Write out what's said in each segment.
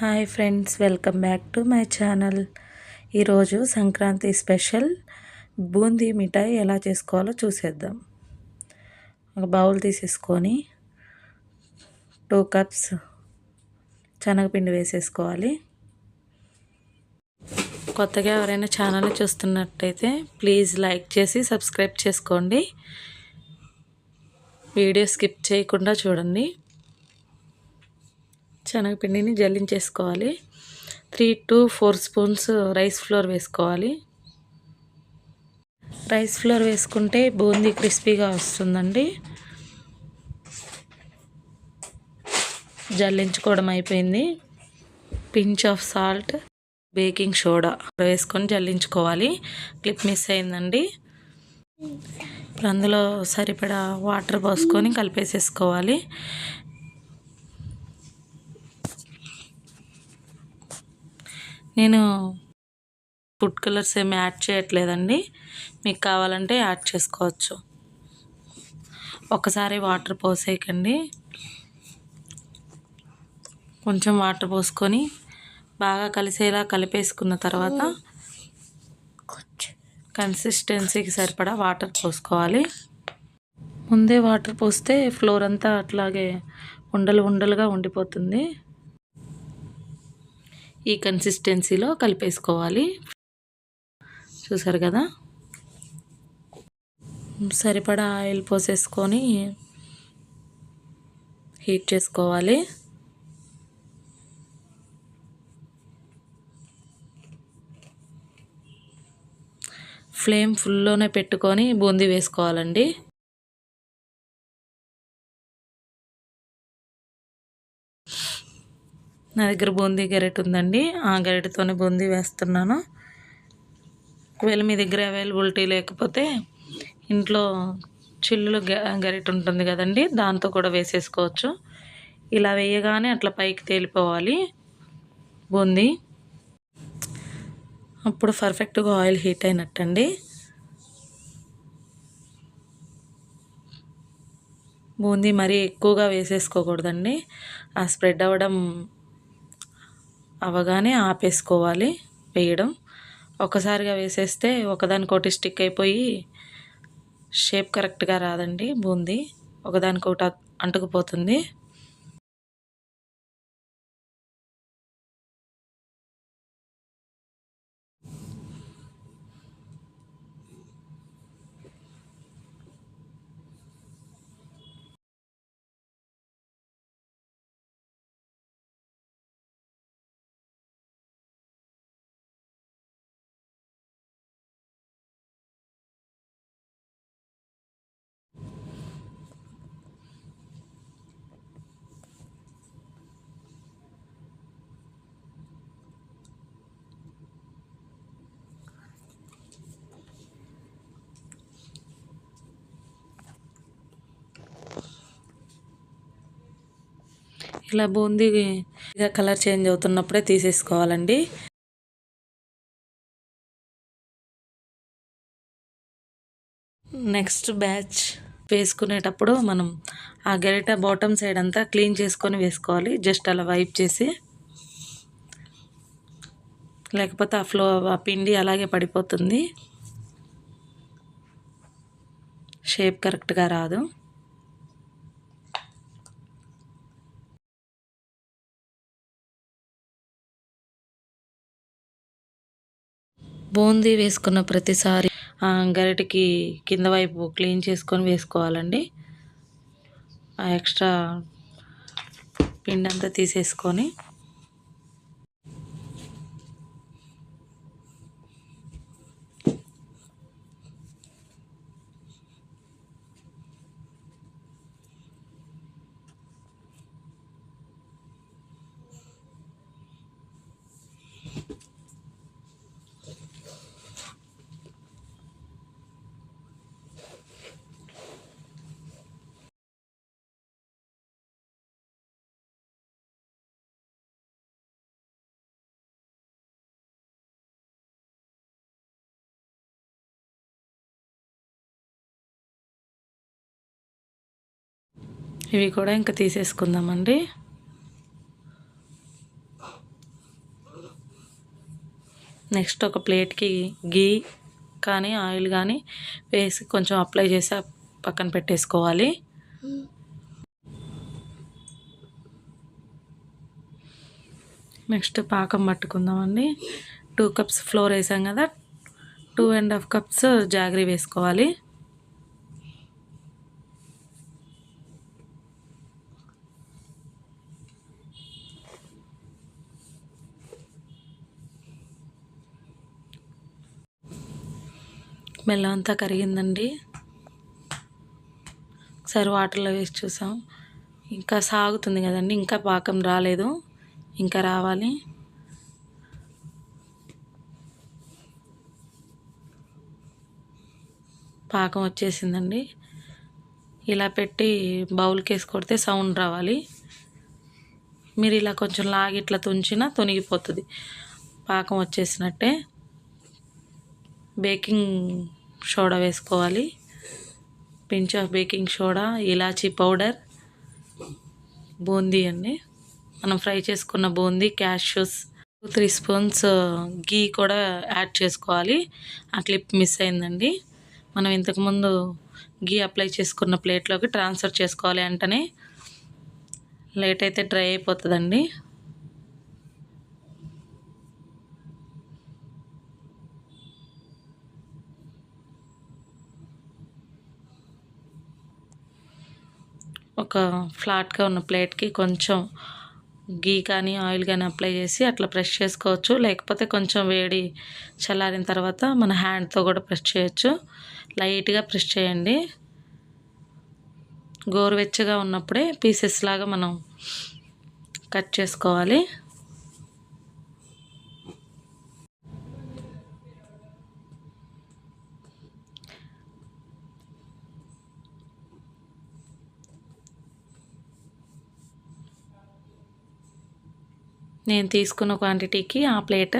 Hi friends welcome back to my channel. ఈరోజు Sankranti special. Boondi మిఠాయి ఎలా చేసుకోవాలో చూసేద్దాం. ఒక బౌల్ తీసేసుకొని టూ కప్స్ శనగపిండి వేసేసుకోవాలి. కొత్తగా ఎవరైనా ఛానల్ చూస్తున్నట్టయితే ప్లీజ్ లైక్ చేసి సబ్స్క్రైబ్ చేసుకోండి. వీడియో స్కిప్ చేయకుండా చూడండి. శనగపిండిని జల్లించేసుకోవాలి. Three to four spoons rice flour వేసుకోవాలి. రైస్ ఫ్లోర్ వేసుకుంటే బూందీ క్రిస్పీగా వస్తుందండి. జల్లించుకోవడం అయిపోయింది. Pinch of salt baking soda వేసుకొని జల్లించుకోవాలి. క్లిప్ మిస్ అయిందండి. ఇప్పుడు అందులో సరిపడా వాటర్ పోసుకొని కలిపేసేసుకోవాలి. నేను ఫుడ్ కలర్స్ ఏమి యాడ్ చేయట్లేదండి. మీకు కావాలంటే యాడ్ చేసుకోవచ్చు. ఒకసారి వాటర్ పోసేయకండి. కొంచెం వాటర్ పోసుకొని బాగా కలిసేలా కలిపేసుకున్న తర్వాత కన్సిస్టెన్సీకి సరిపడా వాటర్ పోసుకోవాలి. ముందే వాటర్ పోస్తే ఫ్లోర్ అంతా అట్లాగే ఉండలు ఉండలుగా ఉండిపోతుంది. ఈ కన్సిస్టెన్సీలో కలిపేసుకోవాలి. చూసారు కదా? సరిపడా ఆయిల్ పోసేసుకొని హీట్ చేసుకోవాలి. ఫ్లేమ్ ఫుల్లోనే పెట్టుకొని బూందీ వేసుకోవాలండి. నా దగ్గర బూందీ గెరెట్ ఉందండి. ఆ గెరెట్తోనే బూందీ వేస్తున్నాను. ఒకవేళ మీ దగ్గర అవైలబిలిటీ లేకపోతే ఇంట్లో చిల్లులు గరిట ఉంటుంది కదండి దాంతో కూడా వేసేసుకోవచ్చు. ఇలా వేయగానే అట్లా పైకి తేలిపోవాలి బూందీ. అప్పుడు పర్ఫెక్ట్గా ఆయిల్ హీట్ అయినట్టండి. బూందీ మరీ ఎక్కువగా వేసేసుకోకూడదండి. ఆ స్ప్రెడ్ అవ్వడం అవగానే ఆపేసుకోవాలి వేయడం. ఒకసారిగా వేసేస్తే ఒకదానికోటి స్టిక్ అయిపోయి షేప్ కరెక్ట్గా రాదండి బూందీ. ఒకదానికొకటి అంటుకుపోతుంది. ఇలా బూందీ కలర్ చేంజ్ అవుతున్నప్పుడే తీసేసుకోవాలండి. నెక్స్ట్ బ్యాచ్ వేసుకునేటప్పుడు మనం ఆ గరిట బాటమ్ సైడ్ అంతా క్లీన్ చేసుకొని వేసుకోవాలి. జస్ట్ అలా వైప్ చేసి. లేకపోతే ఆ ఫ్లో ఆ పిండి అలాగే పడిపోతుంది. షేప్ కరెక్ట్గా రాదు. బూందీ వేసుకున్న ప్రతిసారి గరిటకి కింద వైపు క్లీన్ చేసుకొని వేసుకోవాలండి. ఆ ఎక్స్ట్రా పిండి అంతా తీసేసుకొని ఇవి కూడా ఇంకా తీసేసుకుందామండి. నెక్స్ట్ ఒక ప్లేట్కి గీ కానీ ఆయిల్ కానీ వేసి కొంచెం అప్లై చేసి పక్కన పెట్టేసుకోవాలి. నెక్స్ట్ పాకం పట్టుకుందామండి. టూ కప్స్ ఫ్లోర్ వేసాం కదా two and half cups jaggery వేసుకోవాలి. బెల్లం అంతా కరిగిందండి. ఒకసారి వాటర్లో వేసి చూసాం. ఇంకా సాగుతుంది కదండి ఇంకా పాకం రాలేదు. ఇంకా రావాలి. పాకం వచ్చేసిందండి. ఇలా పెట్టి బౌల్కి వేసి కొడితే సౌండ్ రావాలి. మీరు ఇలా కొంచెం లాగి ఇట్లా తుంచినా తొనిగిపోతుంది. పాకం వచ్చేసినట్టే. బేకింగ్ సోడా వేసుకోవాలి. పించ్ ఆఫ్ బేకింగ్ సోడా ఇలాచీ పౌడర్ బూందీ అండి మనం ఫ్రై చేసుకున్న boondi cashews three spoons ghee కూడా యాడ్ చేసుకోవాలి. ఆ క్లిప్ మిస్ అయిందండి. మనం ఇంతకుముందు గీ అప్లై చేసుకున్న ప్లేట్లోకి ట్రాన్స్ఫర్ చేసుకోవాలి అంటనే లేట్ అయితే డ్రై అయిపోతుందండి. ఒక ఫ్లాట్గా ఉన్న ప్లేట్కి కొంచెం గీ కానీ ఆయిల్ కానీ అప్లై చేసి అట్లా ప్రెష్ చేసుకోవచ్చు. లేకపోతే కొంచెం వేడి చల్లారిన తర్వాత మన హ్యాండ్తో కూడా ప్రెస్ చేయొచ్చు. లైట్గా ప్రెస్ చేయండి. గోరువెచ్చగా ఉన్నప్పుడే పీసెస్ లాగా మనం కట్ చేసుకోవాలి. నేను తీసుకున్న క్వాంటిటీకి ఆ ప్లేట్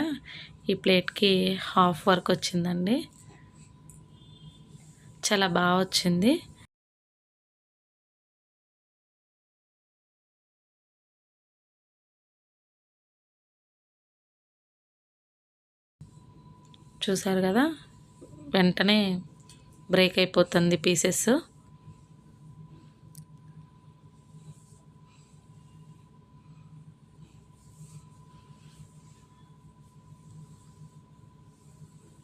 ఈ ప్లేట్కి హాఫ్ వర్క్ వచ్చిందండి. చాలా బాగా వచ్చింది. చూసారు కదా? వెంటనే బ్రేక్ అయిపోతుంది pieces